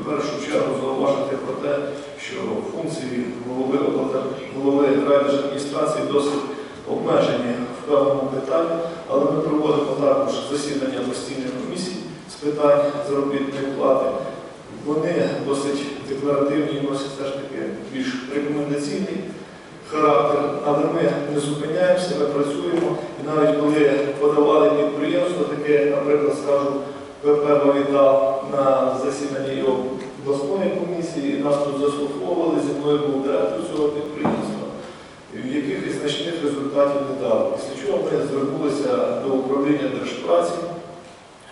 в першу чергу зауважити про те, що функції голови голови райдержадміністрації досить обмежені в певному питанні, але ми проводимо також засідання постійної комісії з питань заробітної плати. Вони досить декларативні носять все ж таки більш рекомендаційний характер, але ми не зупиняємося, ми працюємо. І навіть коли подавали підприємство, таке, наприклад, скажу, ВП «Мавітал» на засіданні його обласної комісії, і нас тут заслуховували, зі мною був директор цього підприємства, в якихось значних результатів не дало. Після чого ми звернулися до управління держпраці,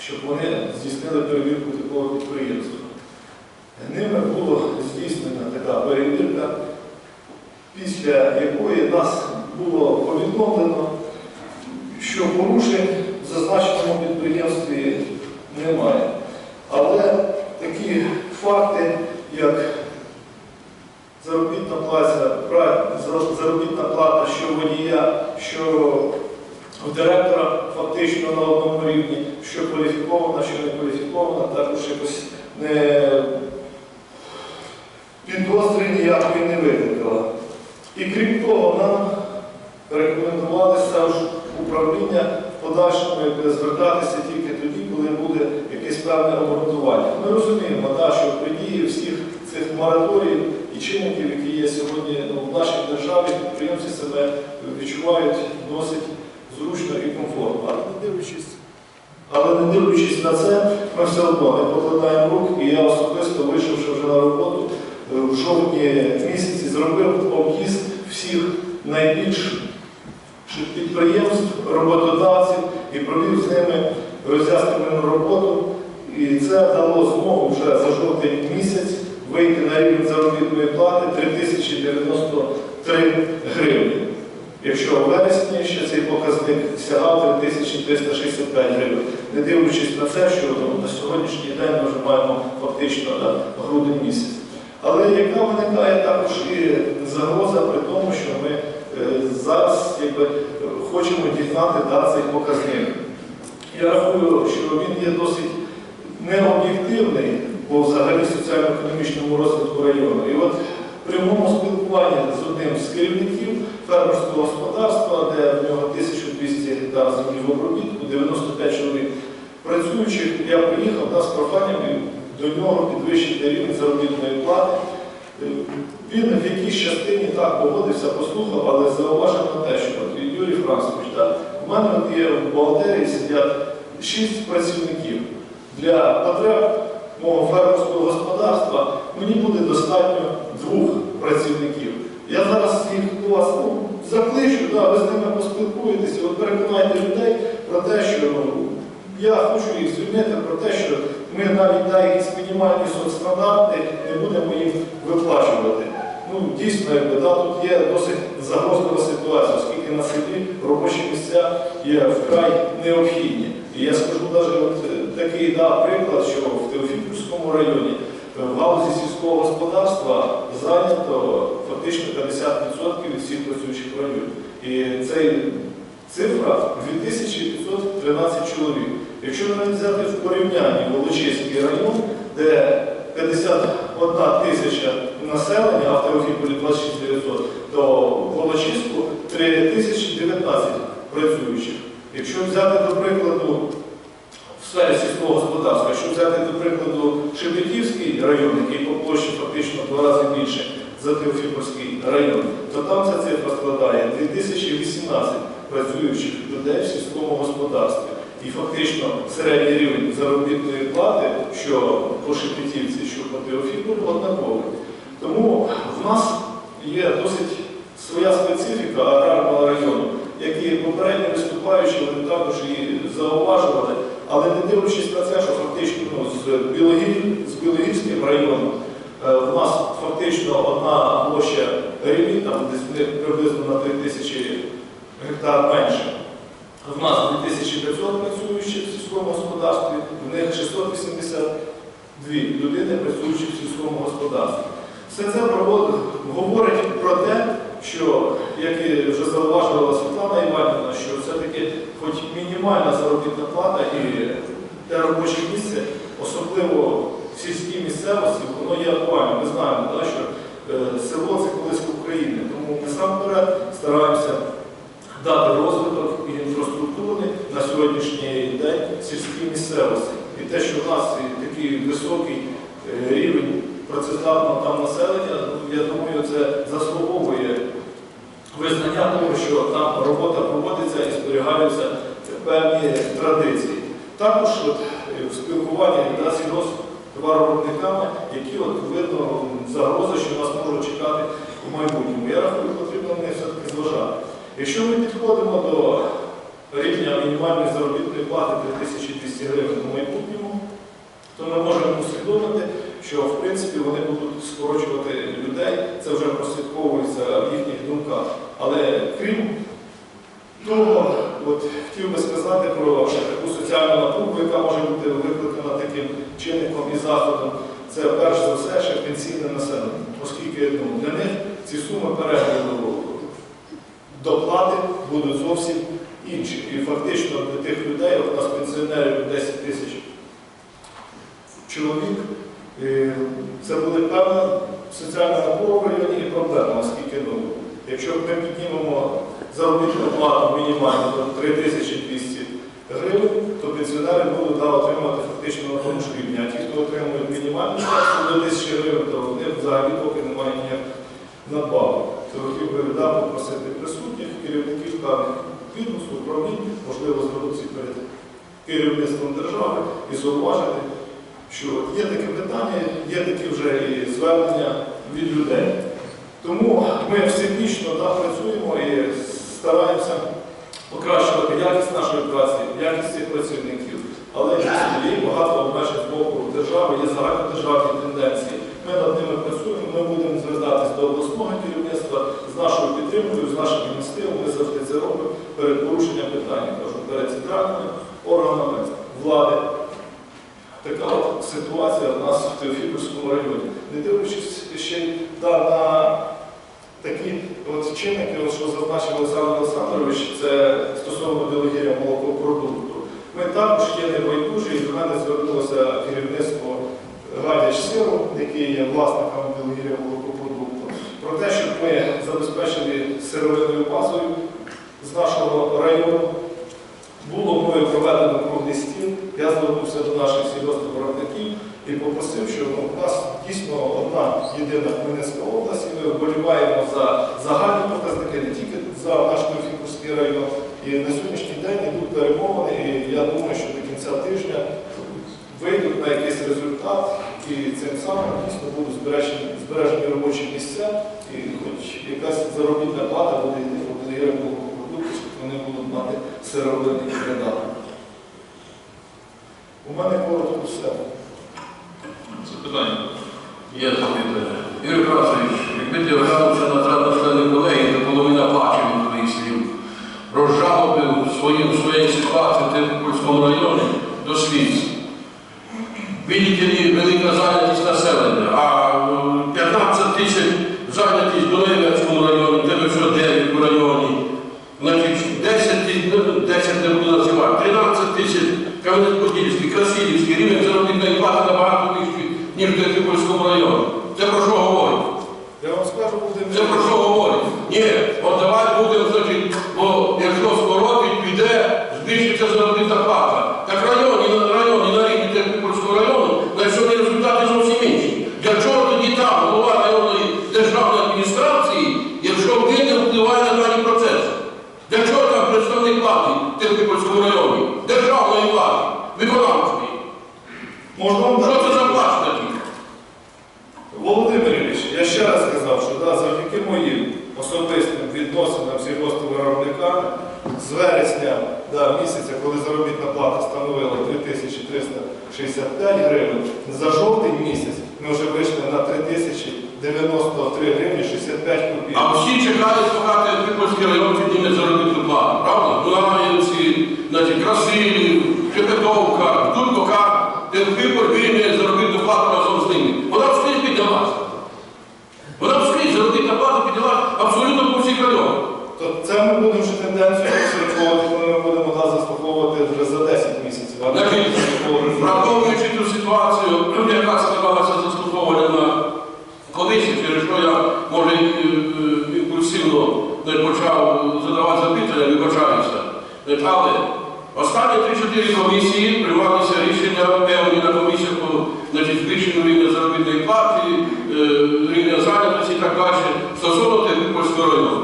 щоб вони здійснили перевірку такого підприємства. Ними була здійснена така перевірка, після якої нас було повідомлено, що порушень в зазначеному підприємстві немає. Але такі факти, як заробітна плата, заробітна плата, що водія, що директора фактично на одному рівні, що кваліфікована, що не кваліфікована, також якось не підозри ніякої не викликала. І крім того, нам рекомендувалося ж управління в подальшому звертатися тільки тоді, коли буде якесь певне обґрунтування. Ми розуміємо, да, що при дії всіх цих мораторіїв і чинників, які є сьогодні ну, в нашій державі, підприємці себе відчувають досить зручно і комфортно. Але не дивлячись, але не дивлячись на це, ми все одно не покладаємо рук, і я особисто, вийшовши вже на роботу, в жовтні місяці зробив об'їзд всіх найбільш підприємств, роботодавців і провів з ними роз'яснювальну роботу. І це дало змогу вже за жовтень місяць вийти на рівень заробітної плати 3093 гривні. Якщо в вересні ще цей показник сягав 3365 гривень, не дивлячись на це, що ну, на сьогоднішній день ми вже маємо фактично да, грудень місяць. Але яка виникає також і загроза при тому, що ми е, зараз якби, хочемо дігнати да, цей показник. Я рахую, що він є досить необ'єктивний по взагалі соціально-економічному розвитку району. І от в прямому спілкуванні з одним з керівників фермерського господарства, де в нього 1200 гектар землі в обробітку, 95 чоловік працюючих, я приїхав да, з проханням до нього підвищити рівень заробітної плати. Е, Він в якійсь частині так погодився, послухав, але зауважив на те, що Юрій Францович, да, в мене є в бухгалтерії сидять 6 працівників. Для потреб мого фермерського господарства мені буде достатньо двох працівників. Я зараз їх до вас ну, закличу, да, ви з ними поспілкуєтеся, переконайте людей про те, що я хочу їх звільнити про те, що ми навіть на якісь мінімальні соцстандарти не будемо їм виплачувати. Ну, дійсно, якби, да, тут є досить загрозлива ситуація, оскільки на селі робочі місця є вкрай необхідні. І я скажу навіть е, такий да, приклад, що в Теофіпівському районі е, в галузі сільського господарства зайнято фактично 50% від всіх працюючих районів. І цей цифра 2513 чоловік. Якщо навіть взяти в порівнянні Волочиський район, де 51 тисяча населення, а в Теофіполі 26 900, то в Волочиську 3019 працюючих. Якщо взяти, до прикладу, в сфері сільського господарства, якщо взяти, до прикладу, Шебетівський район, який по площі фактично в два рази більше за Теофіпольський район, то там ця цифра складає 2018 працюючих людей в сільському господарстві. І фактично середній рівень заробітної плати, що по Шепетівці, що по Теофіполю, однаковий. Тому в нас є досить своя специфіка аграрного району, які попередні виступаючі вони також і зауважували, але не дивлячись на це, що фактично ну, з, Білогір, з Білогірським районом е, в нас фактично одна площа рівні, там десь приблизно на 3 тисячі гектар менше. В нас 2500 працюючих в сільському господарстві, в них 682 людини працюючих в сільському господарстві. Все це говорить про те, що, як і вже зауважувала Світлана Іванівна, що все-таки хоч мінімальна заробітна плата і те робоче місце, особливо в сільській місцевості, воно є актуальним. Ми знаємо, да, що е, село це колись України. Тому насамперед стараємося дати розвиток і інфраструктурний на сьогоднішній день сільській місцевості. І те, що в нас і такий високий е, рівень працездатного там населення, ну, я думаю, це заслуговує визнання того, що там робота проводиться і зберігаються певні традиції. Також от, е, в спілкуванні да, з товаровиробниками, які от, видно загрози, що нас можуть чекати у майбутньому. Я рахую, потрібно них все-таки зважати. Якщо ми підходимо до рівня мінімальної заробітної плати 3200 гривень у майбутньому, то ми можемо усвідомити, що в принципі вони будуть скорочувати людей, це вже прослідковується в їхніх думках. Але крім того, от, хотів би сказати про таку соціальну напругу, яка може бути викликана таким чинником і заходом. Це перш за все ще пенсійне населення, оскільки ну, для них ці суми перегляду доплати будуть зовсім інші. І фактично для тих людей, у нас пенсіонерів 10 тисяч чоловік, е, це буде певна соціальна напруга в районі і проблема, оскільки ну, якщо ми піднімемо заробітну плату мінімально до 3200 гривень, то пенсіонери будуть да, отримувати фактично на тому ж рівні. А ті, хто отримують мінімальну ставку до 1000 гривень, то вони взагалі поки немає ніяк надбавок. То хотів би да, попросити присутніх керівників певних відомств, управлінь, можливо, звернутися перед керівництвом держави і зауважити, що є таке питання, є такі вже і звернення від людей. Тому ми всебічно да, працюємо і стараємося покращувати якість нашої праці, якість цих працівників. Але є багато обмежень з боку держави, є загальнодержавні тенденції. Ми над ними працюємо, ми будемо звертатись до обласного керівництва з нашою підтримкою, з нашим міністерством. Ми завжди це робимо перед порушенням питання, кажу, перед центральними органами влади. Така от ситуація в нас в Теофіпольському районі. Не дивлячись ще на такі от чинники, от, що зазначив Олександр Олександрович, це стосовно делегіря молокопродукту. Ми також є небайдужі, і до мене звернулося керівництво Гадяч Сиру, який є власником делегіря молокопродукту, про те, щоб ми забезпечили сировинною базою з нашого району. Було мною проведено круглий стіл, я звернувся до наших сільгоспвиробників і попросив, що у нас дійсно одна єдина Хмельницька область, і ми вболіваємо за загальні показники, не тільки за наш Теофіпольський район. І на сьогоднішній день йдуть перемовини, і я думаю, що до кінця тижня вийдуть на якийсь результат, і цим самим дійсно будуть збережені, збережені робочі місця, і хоч якась заробітна плата буде йти по продукту, щоб вони будуть мати сировини і. У мене коротко все. Запитання. Є запитання. Юрій Красович, якби ти оглянувся на традиційні колеги, то половина бачив від твоїх слів. Розжалобив свою, ситуації в Тернопільському районі до сліз. Видите ли, велика зайнятість населення, е, 15 тисяч зайнятість в Долинецькому районі, тебе все 9 в районі. Значить, 10 тисяч, ну, 10 не буду називати, 13 тисяч Кам'янець-Подільський, Красилівський, рівень заробітної плати набагато вищий, ніж в Тернопільському районі. Це про що говорить? Я вам скажу, буде Це про що говорить? Ні, от давай будемо, значить, бо якщо скоротить, піде, збільшиться заробітна плата. Так в районі, на районі, на рівні Тернопільського району, на сьогодні результати зовсім інші. Для чого тоді там голова районної державної адміністрації, якщо він не впливає на дані процеси? Для чого там представник влади в Тернопільському районі? Державної влади, виконавчої. Можна вам Що дати? це за плач такий? Володимир Ілліч, я ще раз сказав, що да, завдяки моїм особистим відносинам виробниками з вересня да, місяця, коли заробітна плата становила 3365 гривень, за жовтень місяць ми вже вийшли на 3093 гривні 65 копійок. А всі чекають, поки Трипольський район підніме заробітну плату, правда? Млаївці, значить, Красилів, Шепетовка, тут поки Терпіпор підніме заробітну плату разом з ними. абсолютно по всіх рядах. То це ми будемо ще тенденцію обсередковувати, коли ми будемо нас заспокоювати вже за 10 місяців. а не Враховуючи ту ситуацію, люди, яка складалася заслуховування на комісії, через що я, може, е, е, імпульсивно не почав задавати запитання, не бачаюся. Е, але останні 3-4 комісії приймалися рішення певні на комісіях по збільшенню рівня заробітної плати, рівня зайнятості і так далі стосовно Тернопільського району.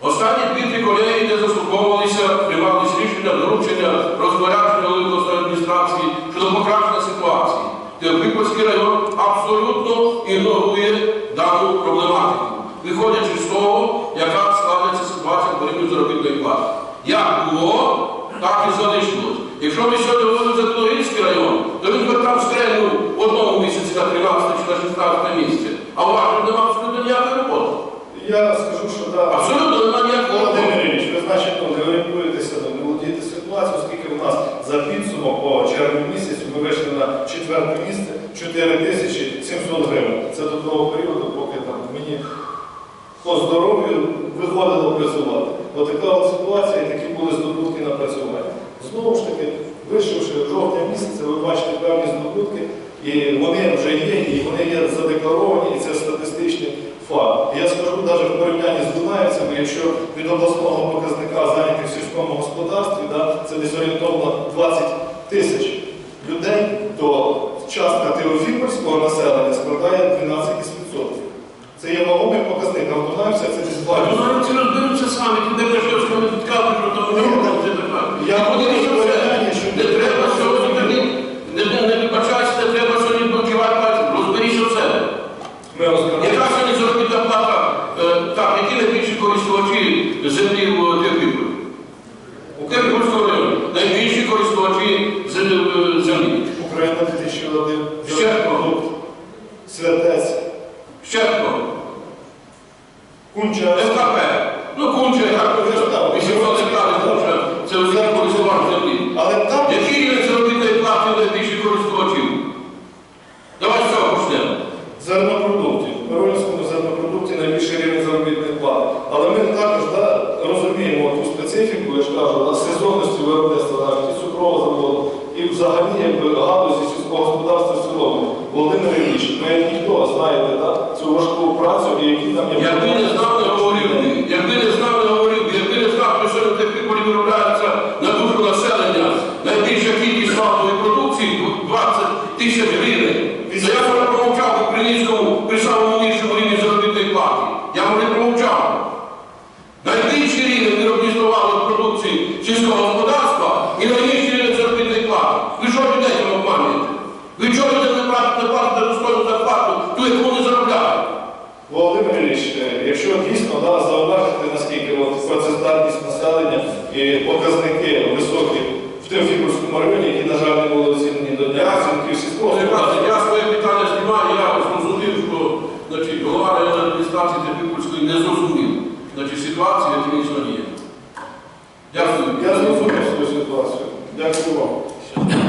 Останні дві-три колеги, де заслуховувалися, приймалися рішення доручення розпорядження Великої адміністрації щодо покращення ситуації. Тернопільський район абсолютно ігнорує дану проблематику, виходячи з того, яка складається ситуація по рівню заробітної плати. Як було, так і залишилось. Якщо ми сьогодні говоримо за Білогірський район, то він би там стрельнув в одному місяці на 13 чи на 16 місце, а у вас немає абсолютно ніякої роботи. Я скажу, що да. Абсолютно немає ніякої Володимир роботи. Ілліч, ви значить не орієнтуєтеся, не володієте ситуацією, оскільки в нас за підсумок по червні місяцю ми вийшли на четверте місце 4 тисячі 700 гривень. Це до того періоду, поки там мені по здоров'ю виходило працювати. От така от ситуація, і такі були здобутки на працювання. Знову ж таки, вийшовши жовтня місяця, ви бачите певні здобутки, і вони вже є, і вони є задекларовані, і це статистичний факт. Я скажу навіть в порівнянні з Дунаївцями, якщо від обласного показника зайнятих в сільському господарстві, да, це десь орієнтовно 20 тисяч людей, то частка Теофіпольського населення складає 12%. Це є вагомий показник, а в Дунаївцях це десь 2%. Ну, навіть ці розберуться самі, ти не прийшов, що не підказуєш, що там не робиться і так далі. Я І подивіться говорю, все. що- Не треба сьогодні, тобі, не, не, не вибачайся, не треба сьогодні блокувати пальцем, розберіться все. Ми розбираємо. Яка сьогодні заробітна плата, е, так, які найбільші користувачі землі в Терпіполі? У Терпільському районі найбільші користувачі зем- е, землі. Україна 2001, Ще? продукт, святець, Щепко, кунча. СКП. Ну, Кунча, як ви вже 800 гектарів, Кунча, це великий користувач землі. Але там Який рівень заробітної плати у найбільших користувачів? Давай з цього почнемо. зернопродуктів. В Миронівському зернопродукті найбільший рівень заробітної плати. Але ми також да, розуміємо ту специфіку, я ж кажу, да, сезонності виробництва навіть і цукрового заводу, і взагалі якби, галузі сільського господарства в цілому. Володимир Ілліч, ми як ніхто знаєте да, цю важку працю і які там є. Якби не знав, не говорив би. Якби не знав, не говорив би. Якби не знав, що сьогодні в Терпіполі виробляється на душу населення найбільша кількість валової продукції 20 тисяч гривень. То я вже промовчав у Криницькому при самому нижчому рівні заробітної плати. Я вже промовчав. Найбільший рівень виробництва валової продукції сільського господарства і найнижчий рівень заробітної плати. Ви що людей цим обманюєте? Ви чого людям не платите, не платите достойну зарплату, ту, яку вони заробляють? Володимир Ілліч, е, якщо дійсно да, зауважити, наскільки от, працездатність населення і показники високі в Теофіпольському районі, які, на жаль, не були оцінені до дня оцінки сільського я своє питання знімаю, я зрозумів, що значить, голова районної адміністрації Терпільської не зрозумів значить, ситуацію, яка він є. Дякую. Я зрозумів свою ситуацію. Дякую вам.